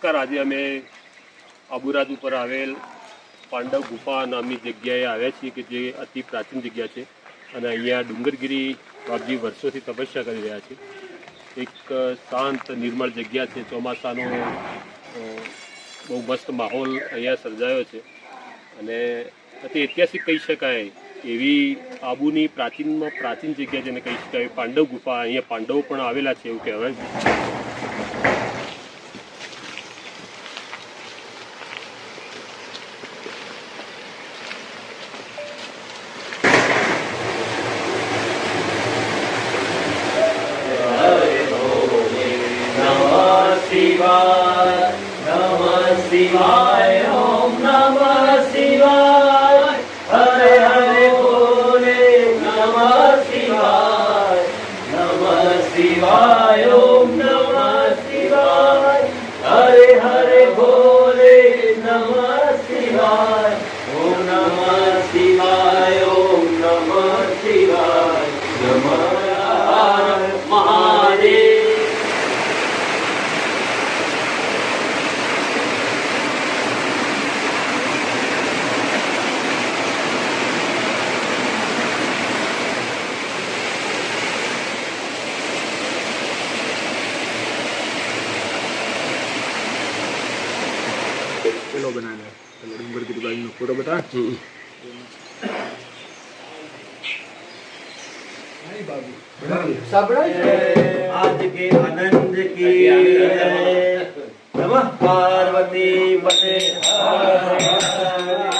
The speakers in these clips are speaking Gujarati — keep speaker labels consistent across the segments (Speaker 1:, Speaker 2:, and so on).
Speaker 1: નમસ્કાર. આજે અમે આબુરાજ ઉપર આવેલ પાંડવ ગુફા નામની જગ્યાએ આવ્યા છીએ કે જે અતિ પ્રાચીન જગ્યા છે અને અહીંયા ડુંગરગીરી બાપજી વર્ષોથી તપસ્યા કરી રહ્યા છે. એક શાંત, નિર્મળ જગ્યા છે. ચોમાસાનો બહુ મસ્ત માહોલ અહીંયા સર્જાયો છે. અને અતિ ઐતિહાસિક કહી શકાય એવી આબુની પ્રાચીનમાં પ્રાચીન જગ્યા જેને કહી શકાય, પાંડવ ગુફા. અહીંયા પાંડવો પણ આવેલા છે એવું કહેવાય
Speaker 2: નમઃ શિવાય નમઃ શિવાય ઓમ નમઃ શિવાય હરે હરે બોલે નમઃ શિવાય નમઃ શિવાય ઓમ નમઃ શિવાય હરે હરે બોલે નમઃ શિવાય ઓમ નમઃ શિવાય ઓમ નમઃ શિવાય નમઃ હર મહાદેવ
Speaker 3: પેલો બનાવે પેલો ડુંગર કીધું બેટા
Speaker 2: આજ કે આનંદ કી નમઃ પાર્વતી પતે હરે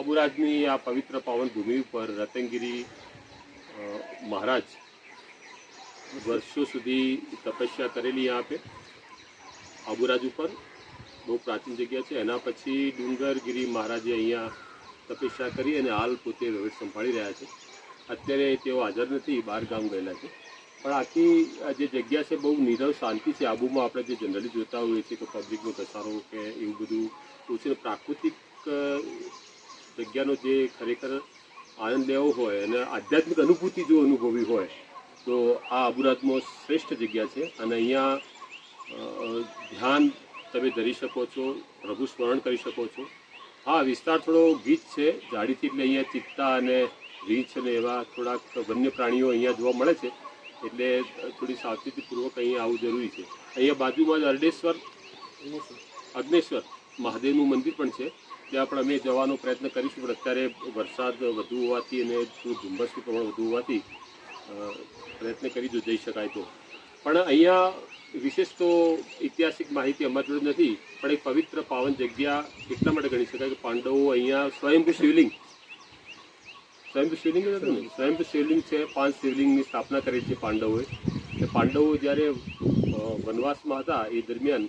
Speaker 1: આબુરાજની આ પવિત્ર પાવન ભૂમિ ઉપર રતનગીરી મહારાજ વર્ષો સુધી તપસ્યા કરેલી આપે. આબુરાજ ઉપર બહુ પ્રાચીન જગ્યા છે. એના પછી ડુંગરગીરી મહારાજે અહીંયા તપસ્યા કરી અને હાલ પોતે રોહિત સંભાળી રહ્યા છે. અત્યારે તેઓ હાજર નથી, બહાર ગામ ગયેલા છે. પણ આખી, આ જે જગ્યા છે, બહુ નીરવ શાંતિ છે. આબુમાં આપણે જે જનરલી જોતા હોઈએ છીએ કે પબ્લિકનો ઘસારો કે એવું બધું ઓછું પ્રાકૃતિક જગ્યાનો જે ખરેખર આનંદ લેવો હોય અને આધ્યાત્મિક અનુભૂતિ જો અનુભવી હોય તો આ આબુરાજમાં શ્રેષ્ઠ જગ્યા છે. અને અહીંયા ધ્યાન તમે ધરી શકો છો પ્રભુ સ્મરણ કરી શકો છો. હા વિસ્તાર થોડો ગીચ છે જાડીથી એટલે અહીંયા ચિત્તા અને રીંછ અને એવા થોડાક વન્ય પ્રાણીઓ અહીંયા જોવા મળે છે. એટલે થોડી સાવચેતીપૂર્વક અહીંયા આવવું જરૂરી છે. અહીંયા બાજુમાં જ અરડેશ્વર અગ્નેશ્વર મહાદેવનું મંદિર પણ છે. ત્યાં પણ અમે જવાનો પ્રયત્ન કરીશું, પણ અત્યારે વરસાદ વધુ હોવાથી અને ધુમ્મસનું પ્રમાણ વધુ હોવાથી પ્રયત્ન કરી જો જઈ શકાય તો. પણ અહીંયા વિશેષ તો ઐતિહાસિક માહિતી અમારી જોડે નથી, પણ એક પવિત્ર પાવન જગ્યા એટલા માટે ગણી શકાય કે પાંડવો અહીંયા સ્વયંભૂ શિવલિંગ? સ્વયંભૂ શિવલિંગ હતું ને? સ્વયંભૂ શિવલિંગ છે, પાંચ શિવલિંગની સ્થાપના કરી છે પાંડવોએ. એ પાંડવો જ્યારે વનવાસમાં હતા એ દરમિયાન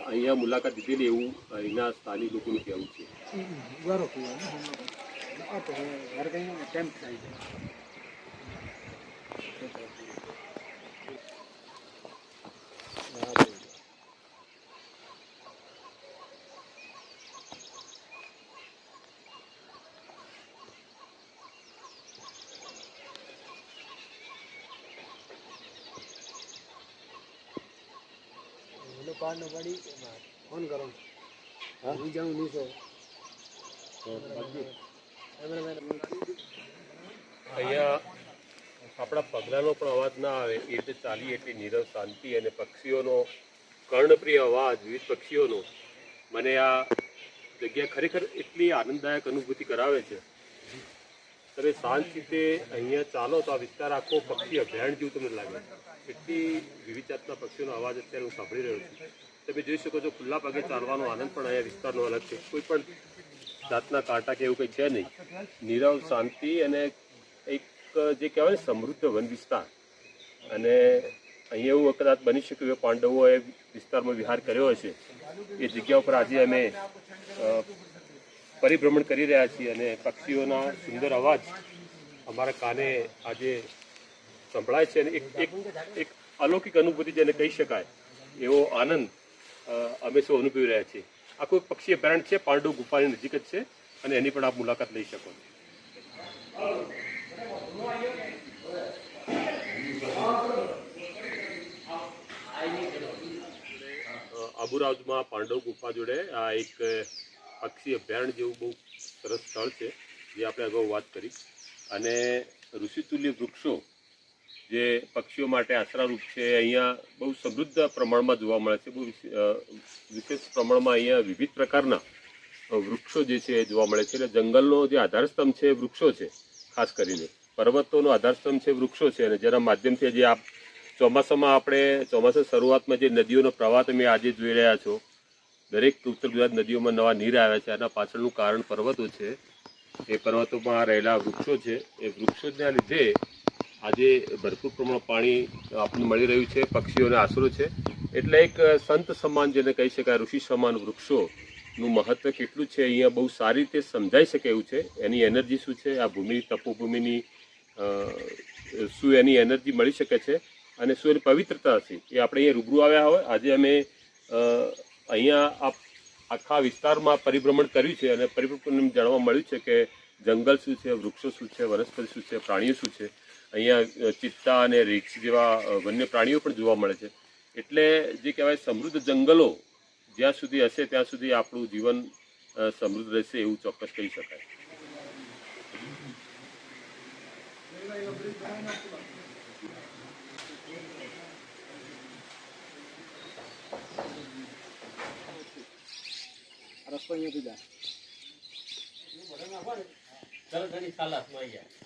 Speaker 1: અહીંયા મુલાકાત લીધેલી એવું અહીંના સ્થાનિક લોકોનું કહેવું છે
Speaker 3: ગારો આ તો ઘર કઈ કેમ્પ થાય છે પાડનો પડી ફોન કરો. હા? હું જાઉં નીચે.
Speaker 1: અહીંયા આપણા પગલાંનો પણ અવાજ ના આવે. એ રીતે ચાલી એટલી નીરવ શાંતિ અને પક્ષીઓનો કર્ણપ્રિય અવાજ વિવિધ પક્ષીઓનો. મને આ જગ્યા ખરેખર એટલી આનંદદાયક અનુભૂતિ કરાવે છે. તમે શાંત રીતે અહીંયા ચાલો તો આ વિસ્તાર આખો પક્ષી અભયારણ્ય જેવું તમને લાગે. એટલી વિવિધ જાતના પક્ષીઓનો અવાજ અત્યારે હું સાંભળી રહ્યો છું. તમે જોઈ શકો છો ખુલ્લા પગે ચાલવાનો આનંદ પણ અહીંયા વિસ્તારનો અલગ છે. કોઈ પણ જાતના કાંટા કે એવું કંઈ છે નહીં. નીરવ, શાંતિ અને એક, જે કહેવાય સમૃદ્ધ વન વિસ્તાર. અને અહીંયા એવું કદાચ બની શકે કે પાંડવોએ વિસ્તારમાં વિહાર કર્યો હશે. એ જગ્યા ઉપર આજે અમે પરિભ્રમણ કરી રહ્યા છીએ અને પક્ષીઓના સુંદર અવાજ અમારા કાને આજે સંભળાય છે અને એક એક એક અલૌકિક અનુભૂતિ જેને કહી શકાય, એવો આનંદ અમે સૌ અનુભવી રહ્યા છીએ. આ કોઈ પક્ષી બ્રાન્ડ છે, પાંડુ ગુફાની નજીક જ છે અને એની પણ આપ મુલાકાત લઈ શકો આબુરાજમાં પાંડવ ગુફા જોડે આ એક પક્ષી અભયારણ્ય જેવું બહુ સરસ સ્થળ છે, જે આપણે અગાઉ વાત કરી. અને ઋષિતુલ્ય વૃક્ષો જે પક્ષીઓ માટે આશરારૂપ છે, અહીંયા બહુ સમૃદ્ધ પ્રમાણમાં જોવા મળે છે. બહુ વિશે- વિશેષ પ્રમાણમાં અહીંયા વિવિધ પ્રકારના વૃક્ષો જે છે એ જોવા મળે છે. એટલે જંગલનો જે આધારસ્તંભ છે એ વૃક્ષો છે, ખાસ કરીને. પર્વતોનો આધારસ્તંભ છે વૃક્ષો છે. અને જેના માધ્યમથી જે આપ ચોમાસામાં આપણે ચોમાસા શરૂઆતમાં જે નદીઓનો પ્રવાહ તમે આજે જોઈ રહ્યા છો દરેક ઉત્તર ગુજરાત નદીઓમાં નવા નીર આવ્યા છે. આના પાછળનું કારણ પર્વતો છે. એ પર્વતોમાં રહેલા વૃક્ષો છે. એ વૃક્ષોના લીધે આજે ભરપૂર પ્રમાણમાં પાણી આપણને મળી રહ્યું છે. પક્ષીઓને આશરો છે. એટલે એક સંત સમાન જેને કહી શકાય, ઋષિ સમાન વૃક્ષોનું મહત્ત્વ કેટલું છે, અહીંયા બહુ સારી રીતે સમજાઈ શકે એવું છે. એની એનર્જી શું છે? આ ભૂમિ, તપોભૂમિની શું એની એનર્જી મળી શકે છે? અને શું એની પવિત્રતા હશે? એ આપણે અહીંયા રૂબરૂ આવ્યા હોય. આજે અમે અહીંયા આ આખા વિસ્તારમાં પરિભ્રમણ કર્યું છે અને પરિભ્રમણ જાણવા મળ્યું છે કે જંગલ શું છે, વૃક્ષો શું છે, વનસ્પતિ શું છે, પ્રાણીઓ શું છે. અહીંયા ચિત્તા અને રીક્ષ જેવા વન્ય પ્રાણીઓ પણ જોવા મળે છે. એટલે જે કહેવાય સમૃદ્ધ જંગલો જ્યાં સુધી હશે, ત્યાં સુધી આપણું જીવન સમૃદ્ધ રહેશે એવું ચોક્કસ કહી શકાય.
Speaker 3: રસ્તો અહીંયાથી જાય.
Speaker 2: ચાલો એની ખાલાસમાં આવી જાય